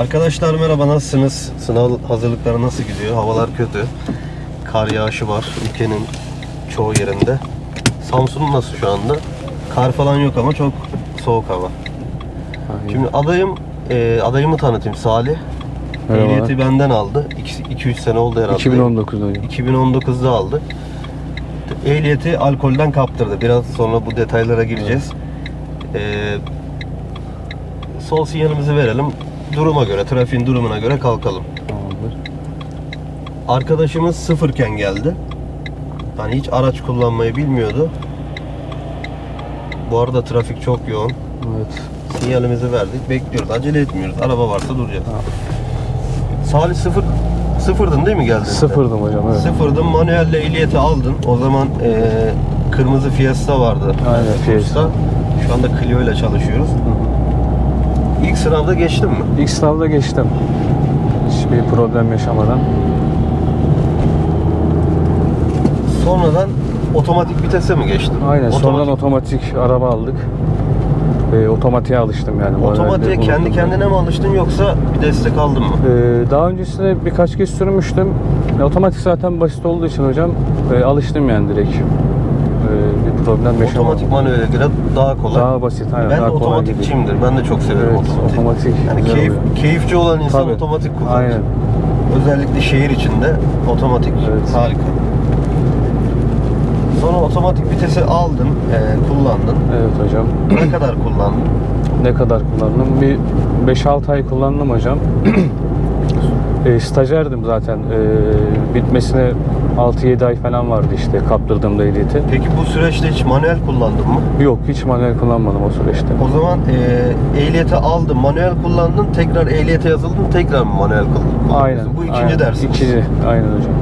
Arkadaşlar merhaba nasılsınız? Sınav hazırlıkları nasıl gidiyor? Havalar kötü. Kar yağışı var ülkenin çoğu yerinde. Samsun nasıl şu anda? Kar falan yok ama çok soğuk hava. Şimdi adayım, e, adayımı tanıtayım Salih. Merhaba. Ehliyeti benden aldı. 2-3 sene oldu herhalde. 2019'da hocam. 2019'da aldı. Ehliyeti alkolden kaptırdı. Biraz sonra bu detaylara gireceğiz. Ee, sol sinyalimizi verelim. Duruma göre, trafiğin durumuna göre kalkalım. Tamamdır. Arkadaşımız sıfırken geldi. Hani hiç araç kullanmayı bilmiyordu. Bu arada trafik çok yoğun. Evet. Sinyalimizi verdik. Bekliyoruz. Acele etmiyoruz. Araba varsa duracağız. Tamam. Salih sıfır, sıfırdın değil mi geldin? Sıfırdım hocam evet. Sıfırdım manuelle ehliyeti aldın. O zaman eee, kırmızı Fiesta vardı. Aynen, Fiesta. Şu anda Clio ile çalışıyoruz. İlk sınavda geçtin mi? İlk sınavda geçtim. Hiçbir problem yaşamadan. Sonradan otomatik vitese mi geçtin? Aynen. Sonradan Otomatik, otomatik araba aldık. E, otomatiğe alıştım yani. otomatiğe kendi kendine mi alıştın yoksa bir destek aldın mı? E, daha öncesinde birkaç kez sürmüştüm. E, otomatik zaten basit olduğu için hocam e, alıştım yani direkt. Problem yaşamadım. Otomatik manuele göre daha kolay. Daha basit. Aynen, ben de daha kolay otomatikçiyimdir. Ben de çok severim Evet, otomatik. otomatik Yani keyif, oluyor. keyifçi olan insan Tabii. otomatik kullanır. Aynen. Özellikle şehir içinde otomatik Evet. harika. Sonra otomatik vitesi aldın, e, kullandın. Evet hocam. Ne kadar kullandın? Ne kadar kullandım? Bir 5-6 ay kullandım hocam. e, stajyerdim zaten. E, bitmesine 6-7 ay falan vardı işte kaptırdığımda ehliyeti. Peki bu süreçte hiç manuel kullandın mı? Yok hiç manuel kullanmadım o süreçte. O zaman e, ehliyeti aldın, manuel kullandın, tekrar ehliyete yazıldın, tekrar mı manuel kullandın? Aynen. Bu ikinci aynen. dersin. İkinci. Aynen hocam.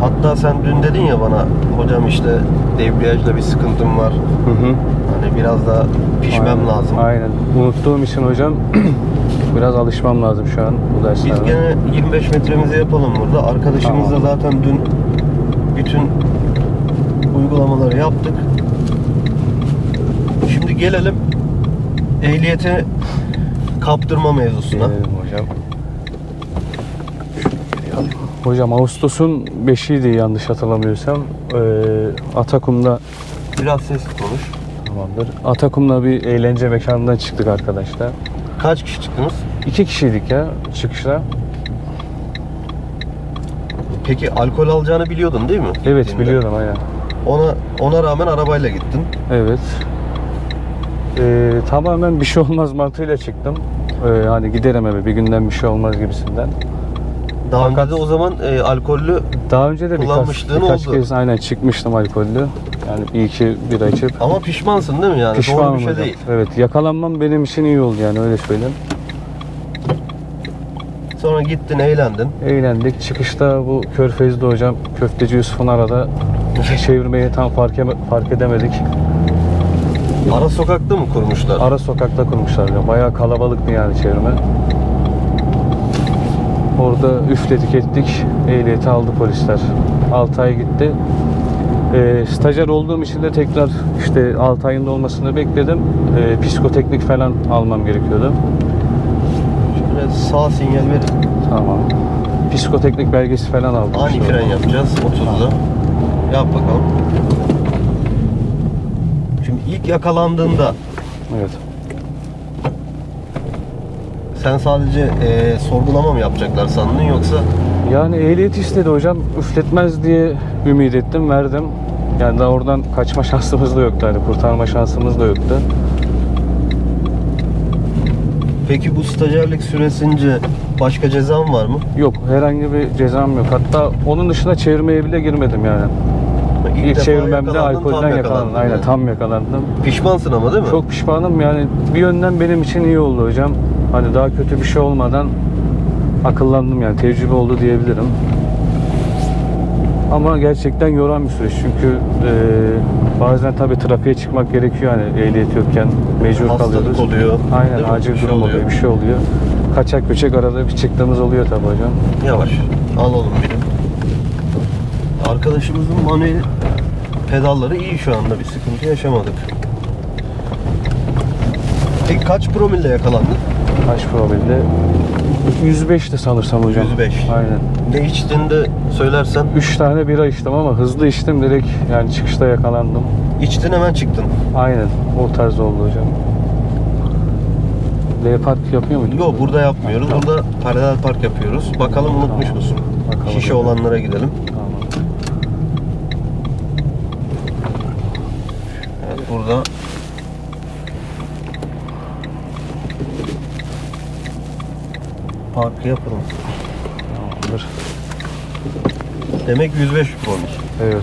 Hatta sen dün dedin ya bana, hocam işte debriyajla bir sıkıntım var. Hı hı. Hani biraz daha pişmem Aynen. lazım. Aynen. Unuttuğum için hocam biraz alışmam lazım şu an bu Biz derslerde. gene 25 metremizi yapalım burada. Arkadaşımızla Tamam. zaten dün bütün uygulamaları yaptık. Şimdi gelelim ehliyeti kaptırma mevzusuna. Gelelim hocam. Hocam Ağustos'un 5'iydi yanlış hatırlamıyorsam. Ee, Atakum'da Biraz ses konuş. Tamamdır. Atakum'la bir eğlence mekanından çıktık arkadaşlar. Kaç kişi çıktınız? İki kişiydik ya çıkışta. Peki alkol alacağını biliyordun değil mi? Evet Gittiğinde? biliyordum aynen. Ona ona rağmen arabayla gittin. Evet. Ee, tamamen bir şey olmaz mantığıyla çıktım. Ee, hani giderim eve bir günden bir şey olmaz gibisinden. Daha Fakat- önce de o zaman e, alkollü Daha önce de birkaç, Kullanmışlığın birkaç oldu. kez aynen çıkmıştım alkollü. Yani bir iki bira içip. ama pişmansın değil mi yani? Doğru Pişmanım bir şey hocam. değil. Evet yakalanmam benim için iyi oldu yani öyle söyleyeyim. Sonra gittin, eğlendin. Eğlendik. Çıkışta bu Körfez'de hocam Köfteci Yusuf'un arada çevirmeyi tam fark, eme- fark edemedik. Ara sokakta mı kurmuşlar? Ara sokakta kurmuşlar ya. Bayağı kalabalıktı yani çevirme. Orada üfledik ettik. Ehliyeti aldı polisler. 6 ay gitti. Ee, stajyer olduğum için de tekrar işte 6 ayında olmasını bekledim. Ee, psikoteknik falan almam gerekiyordu. Şöyle sağ sinyal verin. Tamam. Psikoteknik belgesi falan aldım. Ani fren yapacağız 30'da. Yap bakalım. Şimdi ilk yakalandığında Evet. Sen sadece e, sorgulama mı yapacaklar sandın yoksa Yani ehliyet istedi hocam. Üfletmez diye ümit ettim, verdim. Yani daha oradan kaçma şansımız da yoktu. Hani kurtarma şansımız da yoktu. peki bu stajyerlik süresince başka cezam var mı? Yok, herhangi bir cezam yok. Hatta onun dışında çevirmeye bile girmedim yani. İlk, defa çevirmemde alkolden yakalandım. Aynen yani. tam yakalandım. Pişmansın ama değil mi? Çok pişmanım yani bir yönden benim için iyi oldu hocam. Hani daha kötü bir şey olmadan akıllandım yani tecrübe oldu diyebilirim. Ama gerçekten yoran bir süreç çünkü e, bazen tabii trafiğe çıkmak gerekiyor hani ehliyet yokken mecbur Hastalık kalıyoruz. oluyor, Aynen acil Bir şey durum oluyor. oluyor. bir şey oluyor. Kaçak göçek arada bir çıktığımız oluyor tabii hocam. Yavaş. Al oğlum benim. Arkadaşımızın manuel pedalları iyi şu anda bir sıkıntı yaşamadık. Peki kaç promille yakalandın? Kaç promilde? 105'ti sanırsam hocam. 105. Aynen. Ne içtiğini de söylersen 3 tane bira içtim ama hızlı içtim direkt yani çıkışta yakalandım. içtin hemen çıktın. Aynen o tarz oldu hocam. L park yapıyor muyduk? Yok burada yapmıyoruz. Tamam. Burada paralel park yapıyoruz. Bakalım unutmuş Tamam. musun? Bakalım. Şişe olanlara gidelim. Tamam. Evet burada parkı yapalım. Tamamdır. Demek 105 olmuş. Evet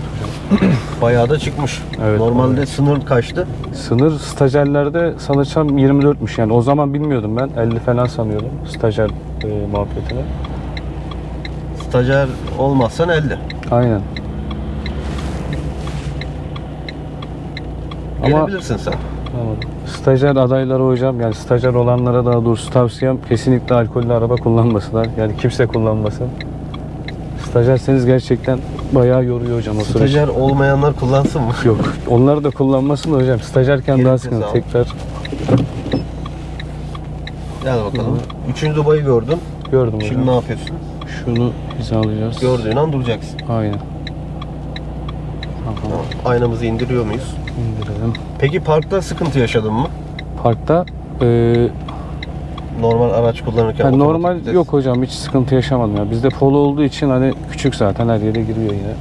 hocam. Bayağı da çıkmış. Evet, Normalde evet. sınır kaçtı? Sınır stajyerlerde sanırsam 24'müş yani o zaman bilmiyordum ben 50 falan sanıyordum stajyer e, muhabbetine. Stajyer olmazsan 50. Aynen. Ama Gelebilirsin sen. Anladım. Stajyer adayları hocam yani stajyer olanlara daha doğrusu tavsiyem kesinlikle alkollü araba kullanmasınlar. Yani kimse kullanmasın. Stajyerseniz gerçekten bayağı yoruyor hocam o süreç. Stajyer olmayanlar kullansın mı? Yok. Onları da kullanmasın da hocam. Stajyerken daha sıkıntı. Tekrar Gel bakalım. Üçüncü dubayı gördün. gördüm hocam. Şimdi ne yapıyorsun? Şunu hizalayacağız. Gördüğün an duracaksın. Aynen. Tamam. Aynamızı indiriyor muyuz? İndirelim. Peki parkta sıkıntı yaşadın mı? Parkta e, Normal araç kullanırken. yani otomatik normal vites. yok hocam hiç sıkıntı yaşamadım ya. Bizde polo olduğu için hani küçük zaten her yere giriyor yine.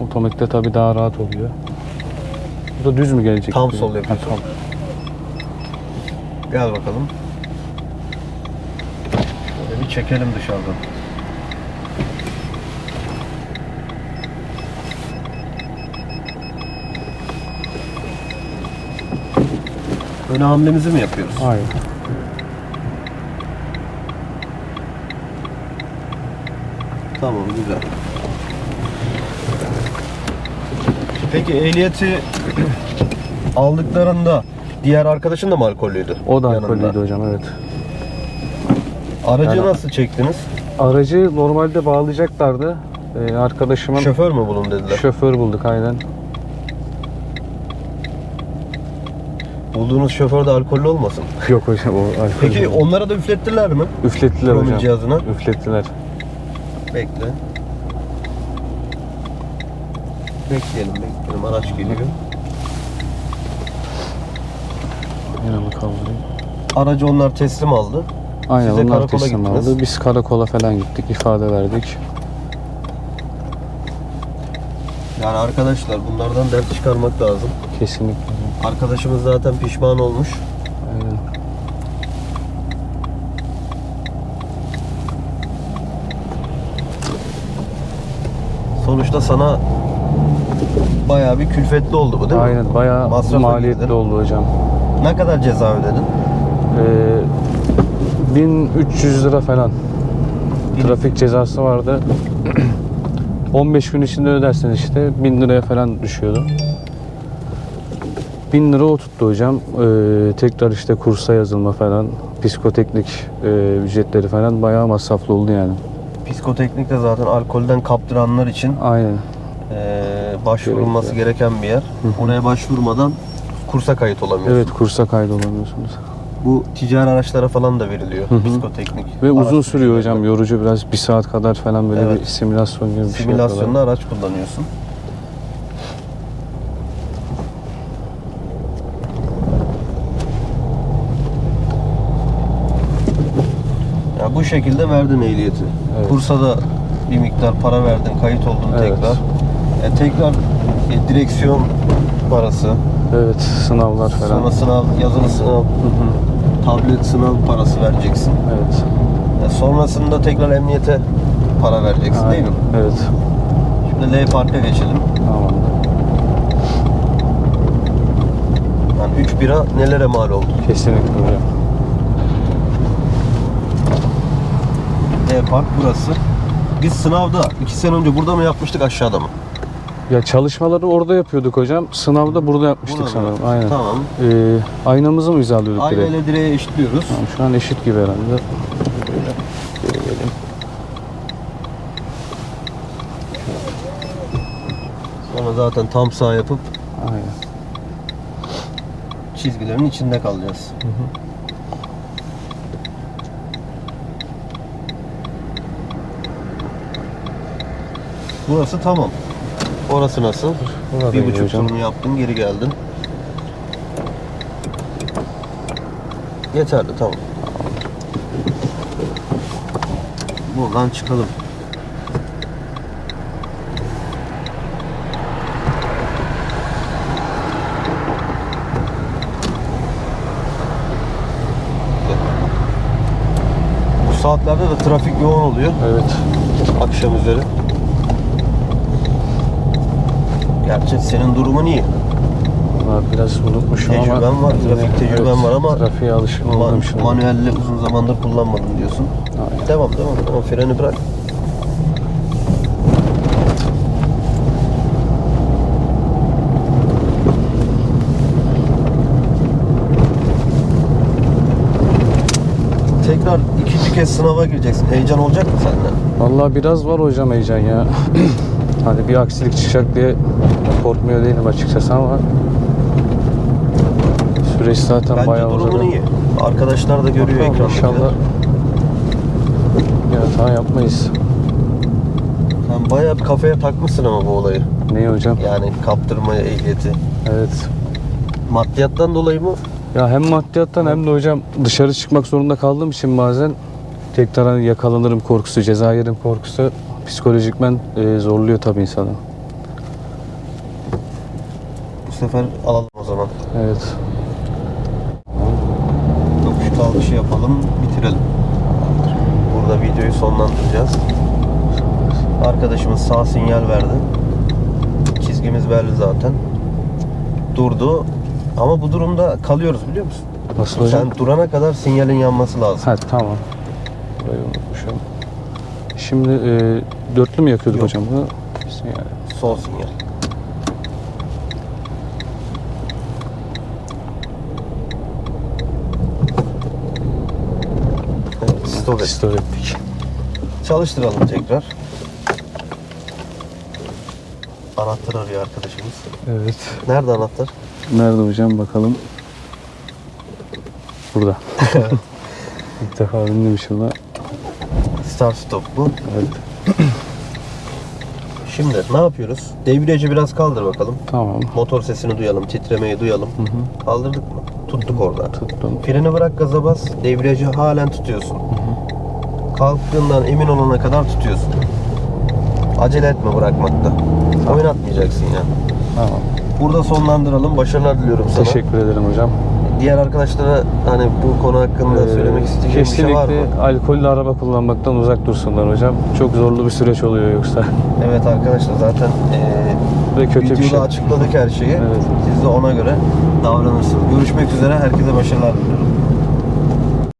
Otomatikte tabii daha rahat oluyor. Bu da düz mü gelecek? Tam sol Ha, yapıyorsun. tam. Gel bakalım. Şöyle bir çekelim dışarıdan. Öne hamlemizi mi yapıyoruz? Aynen. Tamam güzel. Peki ehliyeti aldıklarında diğer arkadaşın da mı alkollüydü? O da yanında? alkollüydü hocam evet. Aracı Yani- nasıl çektiniz? Aracı normalde bağlayacaklardı. Ee, arkadaşımın Şoför mü bulun dediler? şoför bulduk aynen. Bulduğunuz şoför de alkollü olmasın. Yok hocam o alkol. Peki onlara da üflettiler mi? üflettiler promil hocam. cihazına? Üflettiler. Bekle. Bekleyelim bekleyelim araç geliyor. Yine bakalım. Aracı onlar teslim aldı. Aynen Siz de onlar karakola teslim gittiniz. aldı. Biz karakola falan gittik, ifade verdik. Yani arkadaşlar bunlardan ders çıkarmak lazım. Kesinlikle. Arkadaşımız zaten pişman olmuş. Aynen. Sonuçta sana bayağı bir külfetli oldu bu değil mi? Aynen bayağı Masrafa maliyetli girdin. oldu hocam. Ne kadar ceza ödedin? Ee, 1300 lira falan. Trafik cezası vardı. 15 gün içinde ödersen işte 1000 liraya falan düşüyordu. 1000 lira o tuttu hocam. Ee, tekrar işte kursa yazılma falan, psikoteknik e, ücretleri falan bayağı masraflı oldu yani. Psikoteknikte zaten alkolden kaptıranlar için Aynen. eee, başvurulması gereken bir yer. Oraya başvurmadan kursa kayıt olamıyorsun. Evet kursa kaydolamıyorsunuz. Bu ticari araçlara falan da veriliyor psikoteknik. Ve uzun Araç sürüyor hocam. Yorucu biraz bir saat kadar falan böyle Evet. bir simülasyon gibi bir şey Simülasyonda yapıyorlar. araç kullanıyorsun. Şekilde verdin ehliyeti. Evet. Kursa da bir miktar para verdin, kayıt oldun Evet. tekrar. E, tekrar e, direksiyon parası, Evet sınavlar falan. sonra sınav, yazılı sınav, Hı hı. tablet sınav parası vereceksin. Evet. E, sonrasında tekrar emniyete para vereceksin değil mi? Evet. Şimdi L parka geçelim. Tamam. Yani 3 bira nelere mal oldu? Kesinlikle hocam. Park burası. Biz sınavda 2 sene önce burada mı yapmıştık aşağıda mı? Ya çalışmaları orada yapıyorduk hocam. Sınavda burada yapmıştık Burada mı sanırım. yaptık? Aynen. Tamam. Ee, aynamızı mı hizalıyorduk direkt? ile direğe eşitliyoruz. Tamam, şu an eşit gibi herhalde. Sonra zaten tam sağ yapıp Aynen. çizgilerin içinde kalacağız. Burası tamam. Orası nasıl? Burada bir buçuk hocam. turunu yaptın geri geldin. Yeterli tamam. Buradan çıkalım. Bu saatlerde de trafik yoğun oluyor. Evet. Akşam üzeri. Gerçi senin durumun iyi. Var biraz unutmuşum ama. Tecrüben var, yine- trafik tecrüben var ama Trafiğe alışkın Man- şimdi. manuelle uzun zamandır kullanmadım diyorsun. Aynen. Devam devam tamam freni bırak. Tekrar ikinci kez sınava gireceksin. Heyecan olacak mı sende? Vallahi biraz var hocam heyecan ya. hani bir aksilik çıkacak diye korkmuyor değilim açıkçası ama süreç zaten Bence bayağı uzadı. iyi. Arkadaşlar da görüyor ekranda. İnşallah bir hata yapmayız. Sen bayağı bir kafaya takmışsın ama bu olayı. Ne hocam? Yani kaptırma ehliyeti. Evet. Maddiyattan dolayı mı? Ya hem maddiyattan hem de hocam dışarı çıkmak zorunda kaldığım için bazen tekrar hani yakalanırım korkusu, ceza yerim korkusu psikolojikmen e, zorluyor tabii insanı. Bu sefer alalım o zaman. Evet. Yokuş kalkışı yapalım, bitirelim. Burada videoyu sonlandıracağız. Arkadaşımız sağ sinyal verdi. Çizgimiz belli zaten. Durdu. Ama bu durumda kalıyoruz biliyor musun? Nasıl hocam? Sen durana kadar sinyalin yanması lazım. Ha tamam. Burayı unutmuşum. Şimdi e, dörtlü mü yakıyorduk Yok. hocam bunu? Yani. Sol sinyal. Evet, stop et. Stop ettik. Çalıştıralım tekrar. Anahtar arıyor arkadaşımız. Evet. Nerede anahtar? Nerede hocam bakalım. Burada. İlk defa bindim şuna. Start stop bu. Evet. Şimdi ne yapıyoruz? Debriyajı biraz kaldır bakalım. Tamam. Motor sesini duyalım, titremeyi duyalım. Hı hı. Kaldırdık mı? Tuttuk orada. Tuttum. Freni bırak gaza bas, debriyajı halen tutuyorsun. Kalktığından emin olana kadar tutuyorsun. Acele etme bırakmakta. Oynatmayacaksın yani. Tamam. Burada sonlandıralım. Başarılar diliyorum sana. Teşekkür ederim hocam. Diğer arkadaşlara hani bu konu hakkında Ee, söylemek isteyeceğim bir şey var mı? Kesinlikle alkollü araba kullanmaktan uzak dursunlar hocam. Çok zorlu bir süreç oluyor yoksa. Evet arkadaşlar zaten Ve kötü videoda bir şey. açıkladık her şeyi. Evet. Siz de ona göre davranırsınız. Görüşmek üzere. Herkese başarılar diliyorum.